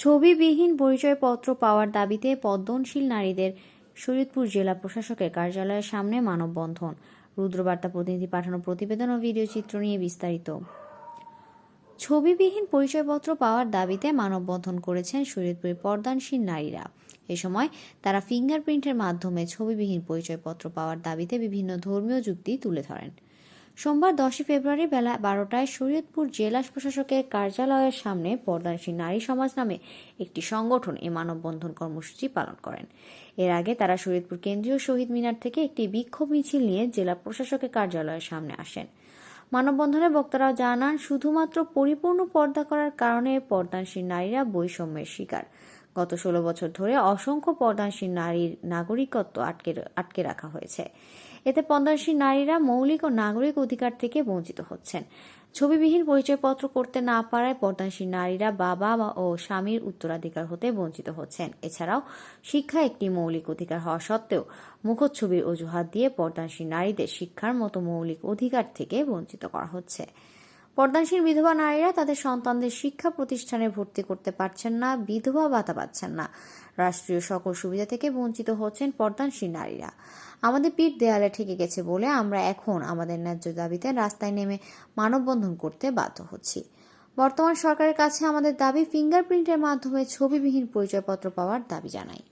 ছবিবিহীন পরিচয়পত্র পাওয়ার দাবিতে পদ্মনশীল নারীদের শরীয়তপুর জেলা প্রশাসকের কার্যালয়ের সামনে মানববন্ধন। রুদ্রবার্তা প্রতিনিধি পাঠানো প্রতিবেদন ও ভিডিও চিত্র নিয়ে বিস্তারিত। ছবিবিহীন পরিচয়পত্র পাওয়ার দাবিতে মানববন্ধন করেছেন শরীয়তপুরের পর্দানশীল নারীরা। এ সময় তারা ফিঙ্গারপ্রিন্টের মাধ্যমে ছবিবিহীন পরিচয়পত্র পাওয়ার দাবিতে বিভিন্ন ধর্মীয় যুক্তি তুলে ধরেন। সোমবার দশই ফেব্রুয়ারি বেলা বারোটায় শরীয়তপুর জেলা প্রশাসকের কার্যালয়ের সামনে পর্দানশীল নারী সমাজ নামে একটি সংগঠন এ মানববন্ধন কর্মসূচি পালন করেন। এর আগে তারা শরীয়তপুর কেন্দ্রীয় শহীদ মিনার থেকে একটি বিক্ষোভ মিছিল নিয়ে জেলা প্রশাসকের কার্যালয়ের সামনে আসেন। মানববন্ধনে বক্তারা জানান, শুধুমাত্র পরিপূর্ণ পর্দা করার কারণে পর্দানশীল নারীরা বৈষম্যের শিকার। গত ষোলো বছর ধরে অসংখ্য পর্দানশীল নারীর নাগরিকত্ব আটকে আটকে রাখা হয়েছে। এতে পর্দানশীল নারীরা মৌলিক ও নাগরিক অধিকার থেকে বঞ্চিত হচ্ছেন। ছবিবিহীন পরিচয়পত্র করতে না পারায় পর্দানশীল নারীরা বাবা ও স্বামীর উত্তরাধিকার হতে বঞ্চিত হচ্ছেন। এছাড়াও শিক্ষা একটি মৌলিক অধিকার হওয়া সত্ত্বেও মুখচ্ছবির অজুহাত দিয়ে পর্দানশীল নারীদের শিক্ষার মতো মৌলিক অধিকার থেকে বঞ্চিত করা হচ্ছে। পর্দানশীল বিধবা নারীরা তাদের সন্তানদের শিক্ষা প্রতিষ্ঠানে ভর্তি করতে পারছেন না, বিধবা ভাতা পাচ্ছেন না। রাষ্ট্রীয় সকল সুবিধা থেকে বঞ্চিত হচ্ছেন পর্দানশীল নারীরা। আমাদের পিঠ দেয়ালে ঠেকে গেছে বলে আমরা এখন আমাদের ন্যায্য দাবিতে রাস্তায় নেমে মানববন্ধন করতে বাধ্য হচ্ছি। বর্তমান সরকারের কাছে আমাদের দাবি, ফিঙ্গারপ্রিন্টের মাধ্যমে ছবিবিহীন পরিচয়পত্র পাওয়ার দাবি জানাই।